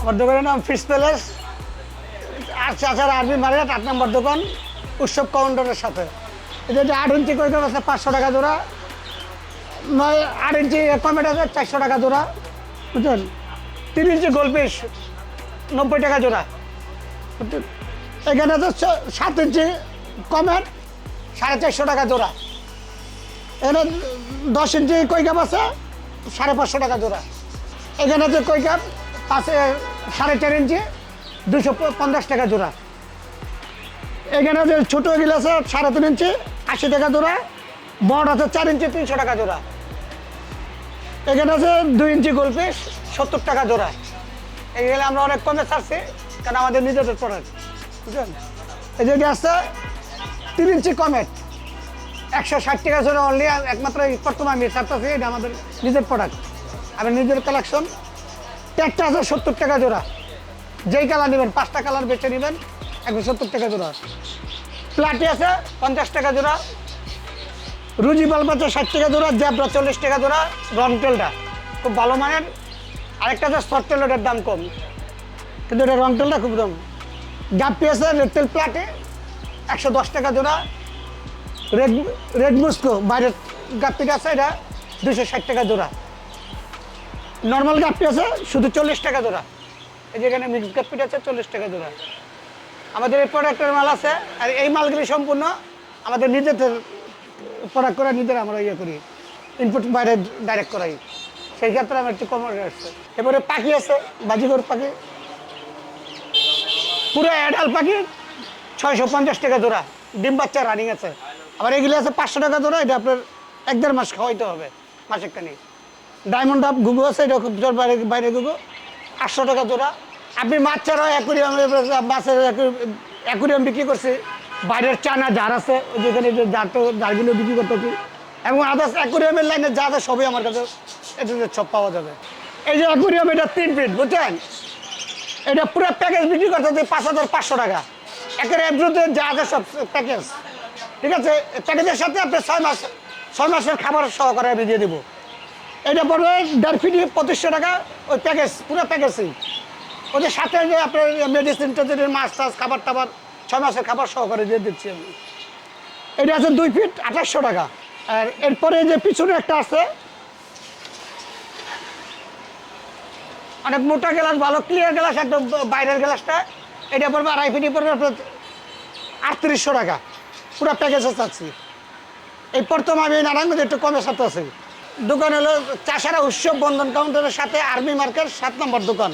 আমার দোকানের নাম ফিস প্যালেস। আর চাচার আর্মি মার্কেট, আট নম্বর দোকান, উৎসব কাউন্টারের সাথে। এটা আট ইঞ্চি করে আছে, পাঁচশো টাকা জোড়া। নয়, আট ইঞ্চি কমেট আছে, চারশো টাকা জোড়া। বুঝলেন? তিন ইঞ্চি গোল পিস নব্বই টাকা জোড়া। এখানে তো সাত ইঞ্চি কমেট সাড়ে চারশো টাকা জোড়া। এখানে দশ ইঞ্চি কই কাপ আছে, সাড়ে পাঁচশো টাকা জোড়া। এখানে যে কই পাশে সাড়ে চার ইঞ্চি দুশো পঞ্চাশ টাকা জোড়া। এখানে যে ছোটো এগুলো আছে সাড়ে তিন ইঞ্চি, আশি টাকা জোড়া, বড় আছে চার ইঞ্চি, তিনশো টাকা জোড়া। এখানে আছে দুই ইঞ্চি গোল পিস, সত্তর টাকা জোড়া। এগুলো আমরা অনেক কমে ছাড়ছি, কারণ আমাদের নিজেদের প্রোডাক্ট বুঝলেন? এই যে আছে, তিন ইঞ্চি কমেট একশো ষাট টাকা জোড়া অনলি একমাত্র বর্তমান আমি ছাড়তেছি, এটা আমাদের নিজের প্রোডাক্ট আমি নিজের কালেকশন ট্যাগটা আছে সত্তর টাকা জোড়া। যেই কালার নেবেন, পাঁচটা কালার বেছে নেবেন একশো সত্তর টাকা জোড়া। প্লাটি আছে পঞ্চাশ টাকা জোড়া। রুজি বাল্ব আছে ষাট টাকা জোড়া, জ্যাবরা চল্লিশ টাকা জোড়া, রং তেলটা খুব ভালো মানের। আরেকটা আছে সফট তেল ওটার দাম কম। কিন্তু এটা রং তেলটা খুব দাম গাপ্পি আছে রেড তেল প্লাটে, একশো দশ টাকা জোড়া। রেড রেড মুস্কো, বাইরের গাপ্পিটা আছে এটা দুশো ষাট টাকা জোড়া। নর্মাল গাপ্পি আছে, শুধু চল্লিশ টাকা জোড়া। এই যে এখানে মিক্স গাপ্পিটা আছে, চল্লিশ টাকা জোড়া। আমাদের এই প্রোডাক্টের মাল আছে, আর এই মালগুলি সম্পূর্ণ আমাদের নিজেদের প্রোডাক্ট করে নিজের আমরা ইয়ে করি ইনপুট বাইরে ডাইরেক্ট করাই। সেই ক্ষেত্রে আমার একটু কম আসছে এবারে পাখি আছে, বাজিগর পাখি। পুরো অ্যাডাল পাখি, ছয়শো পঞ্চাশ টাকা জোড়া। ডিম বাচ্চা রানিং আছে। আবার এগুলি আছে পাঁচশো টাকা জোড়া, এটা আপনার এক দেড় মাস খাওয়াইতে হবে, মাসের কানি ডায়মন্ড আপ ঘুঘু আছে, এটা বাইরে বাইরে ঘুঘু। আটশো টাকা জোড়া। আপনি মাছ ছাড়াও অ্যাকুরিয়াম মাছের অ্যাকুরিয়াম বিক্রি করছি। বাইরের চানা জার আছে, যেখানে জারটা জারগুলো বিক্রি করতেছি। এবং আদার্স অ্যাকুরিয়ামের লাইনে যা আছে সবই আমার কাছে এটা সব পাওয়া যাবে। এই যে অ্যাকুরিয়াম, এটা তিন ফিট বুঝছেন? এটা পুরো প্যাকেজ বিক্রি করতে পাঁচ হাজার পাঁচশো টাকা। একের এমপ্লুতে যা আছে সব প্যাকেজ ঠিক আছে? প্যাকেজের সাথে আপনি ছয় মাস ছয় মাসের খাবার সহকারে আমি দিয়ে দেবো। এটা পড়বে দেড় পঁচিশশো টাকা, ওই প্যাকেজ পুরো প্যাকেজই ওদের সাথে আপনার মেডিসিন টেডিসিন মাছ টাছ, খাবার টাবার, ছয় মাসের খাবার সহকারে দিয়ে দিচ্ছি আমি। এটা আছে দুই ফিট আঠাশশো টাকা। আর এরপরে যে পিছনে একটা আছে, অনেক মোটা গ্লাস, ভালো ক্লিয়ার গ্লাস, একদম বাইরের গ্লাসটা, এটা পড়বে আড়াই ফিটি পড়বে আপনার আটত্রিশশো টাকা। পুরো প্যাকেজে চাচ্ছি। এই প্রথম আমি নারায়ণগঞ্জে একটু কমে সাথে আছি। দোকান হলো চাষারা উৎসব বন্ধন কাউন্টারের সাথে আর্মি মার্কেট সাত নম্বর দোকান।